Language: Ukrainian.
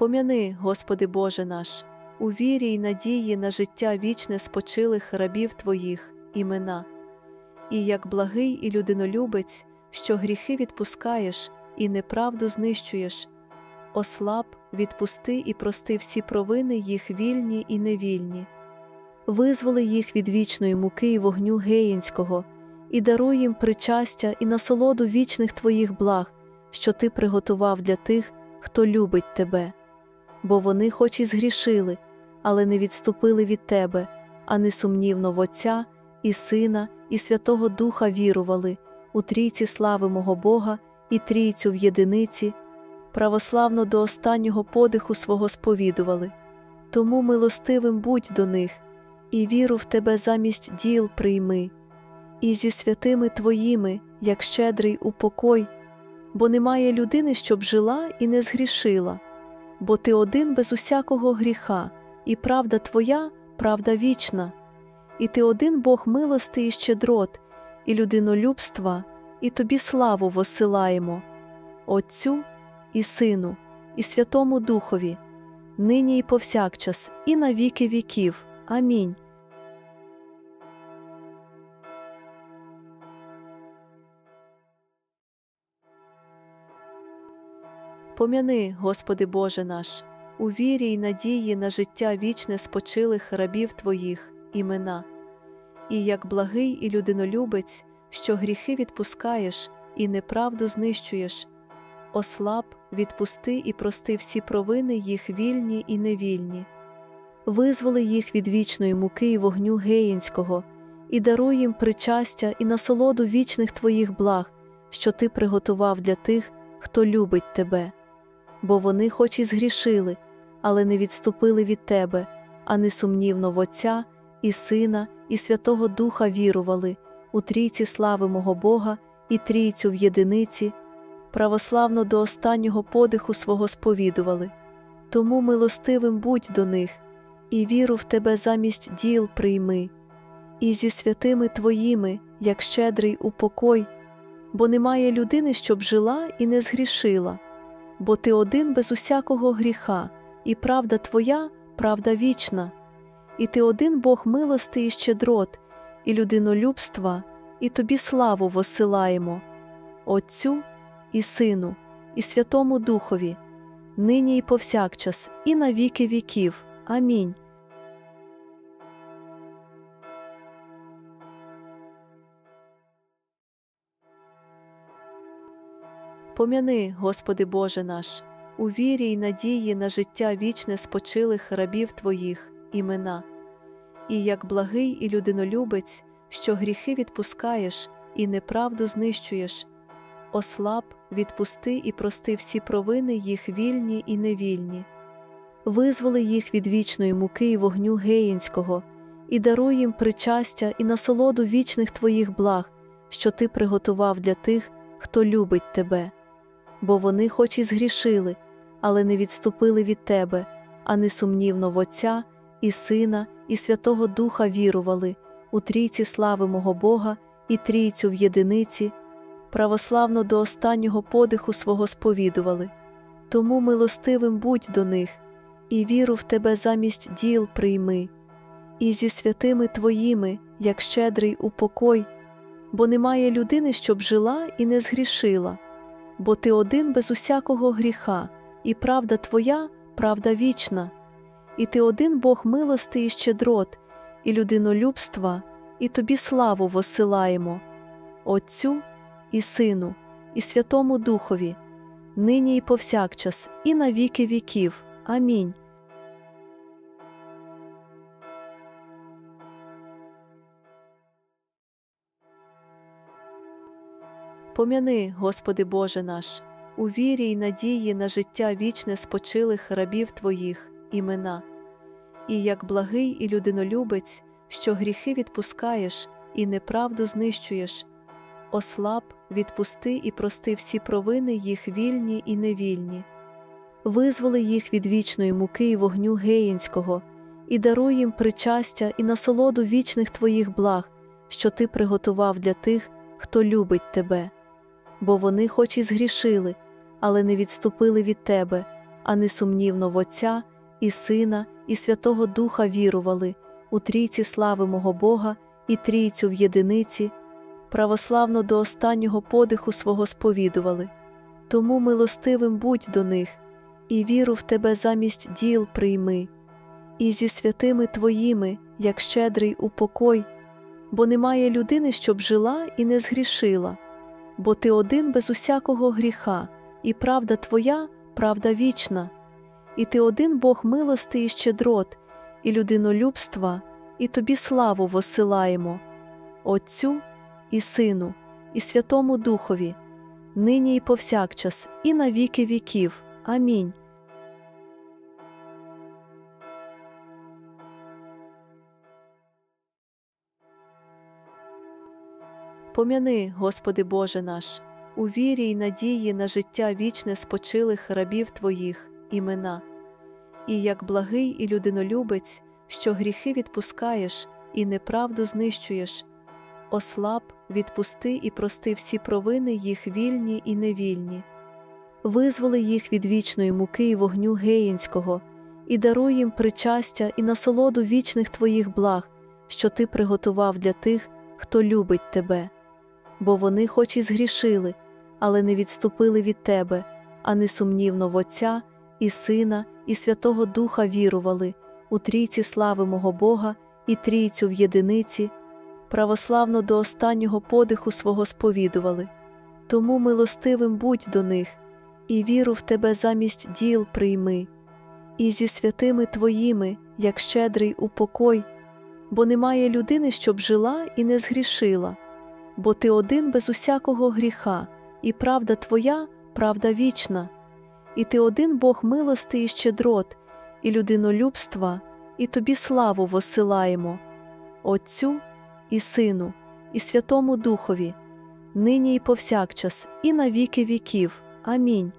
Пом'яни, Господи Боже наш, у вірі й надії на життя вічне спочилих рабів Твоїх імена, і як благий і людинолюбець, що гріхи відпускаєш і неправду знищуєш, ослаб, відпусти і прости всі провини їх вільні і невільні, визволи їх від вічної муки і вогню геїнського, і даруй їм причастя і насолоду вічних Твоїх благ, що Ти приготував для тих, хто любить Тебе. Бо вони хоч і згрішили, але не відступили від Тебе, а несумнівно в Отця і Сина, і Святого Духа вірували, у трійці слави мого Бога і трійцю в єдиниці, православно до останнього подиху свого сповідували. Тому милостивим будь до них, і віру в Тебе замість діл прийми, і зі святими Твоїми, як щедрий упокой, бо немає людини, щоб жила і не згрішила, бо Ти один без усякого гріха, і правда Твоя правда вічна, і Ти один Бог милости і щедрот, і людинолюбства, і Тобі славу восилаємо, Отцю і Сину, і Святому Духові, нині і повсякчас, і на віки віків. Амінь. Пом'яни, Господи Боже наш, у вірі й надії на життя вічне спочилих рабів Твоїх імена, і як благий і людинолюбець, що гріхи відпускаєш і неправду знищуєш, ослаб, відпусти і прости всі провини їх вільні і невільні, визволи їх від вічної муки і вогню геїнського, і даруй їм причастя і насолоду вічних Твоїх благ, що Ти приготував для тих, хто любить Тебе. Бо вони хоч і згрішили, але не відступили від Тебе, а несумнівно в Отця і Сина, і Святого Духа вірували, у трійці слави мого Бога і трійцю в єдиниці, православно до останнього подиху свого сповідували. Тому милостивим будь до них, і віру в Тебе замість діл прийми, і зі святими Твоїми, як щедрий упокой, бо немає людини, щоб жила і не згрішила бо ти один без усякого гріха, і правда Твоя правда вічна, і ти один Бог милости і щедрот, і людинолюбства, і тобі славу восилаємо, Отцю і Сину, і Святому Духові, нині і повсякчас, і на віки віків. Амінь. Пом'яни, Господи Боже наш, у вірі й надії на життя вічне спочилих рабів Твоїх імена, і як благий і людинолюбець, що гріхи відпускаєш і неправду знищуєш, ослаб, відпусти і прости всі провини їх вільні і невільні, визволи їх від вічної муки і вогню геїнського, і даруй їм причастя і насолоду вічних Твоїх благ, що Ти приготував для тих, хто любить Тебе бо вони хоч і згрішили, але не відступили від Тебе, а несумнівно в Отця і Сина, і Святого Духа вірували, у трійці слави мого Бога і трійцю в єдиниці, православно до останнього подиху свого сповідували. Тому милостивим будь до них, і віру в Тебе замість діл прийми, і зі святими Твоїми, як щедрий упокой, бо немає людини, щоб жила і не згрішила бо ти один без усякого гріха, і правда Твоя правда вічна, і ти один Бог милости і щедрот, і людинолюбства, і тобі славу восилаємо, Отцю і Сину, і Святому Духові, нині і повсякчас, і на віки віків. Амінь. Пом'яни, Господи Боже наш, у вірі й надії на життя вічне спочилих рабів Твоїх імена, і як благий і людинолюбець, що гріхи відпускаєш і неправду знищуєш, ослаб, відпусти і прости всі провини їх вільні і невільні, визволи їх від вічної муки і вогню геїнського, і даруй їм причастя і насолоду вічних Твоїх благ, що Ти приготував для тих, хто любить Тебе бо вони хоч і згрішили, але не відступили від Тебе, а несумнівно в Отця і Сина, і Святого Духа вірували, у трійці слави мого Бога і трійцю в єдиниці, православно до останнього подиху свого сповідували. Тому милостивим будь до них, і віру в тебе замість діл прийми, і зі святими твоїми, як щедрий упокой, бо немає людини, щоб жила і не згрішила, бо ти один без усякого гріха, і правда твоя, правда вічна, і ти один Бог милости і щедрот, і людинолюбства, і тобі славу восилаємо, Отцю і Сину, і Святому Духові, нині і повсякчас, і на віки віків. Амінь. Пом'яни, Господи Боже наш, у вірі й надії на життя вічне спочилих рабів Твоїх імена, і як благий і людинолюбець, що гріхи відпускаєш і неправду знищуєш, ослаб, відпусти і прости всі провини їх вільні і невільні, визволи їх від вічної муки і вогню геїнського, і даруй їм причастя і насолоду вічних Твоїх благ, що Ти приготував для тих, хто любить Тебе бо вони хоч і згрішили, але не відступили від тебе, а несумнівно в Отця і Сина, і Святого Духа вірували, у трійці слави мого Бога і трійцю в єдиниці, православно до останнього подиху свого сповідували. Тому милостивим будь до них, і віру в тебе замість діл прийми, і зі святими твоїми, як щедрий упокой, бо немає людини, щоб жила і не згрішила бо ти один без усякого гріха, і правда твоя, правда вічна, і ти один Бог милости і щедрот, і людинолюбства, і тобі славу восилаємо, Отцю і Сину, і Святому Духові, нині і повсякчас, і на віки віків. Амінь.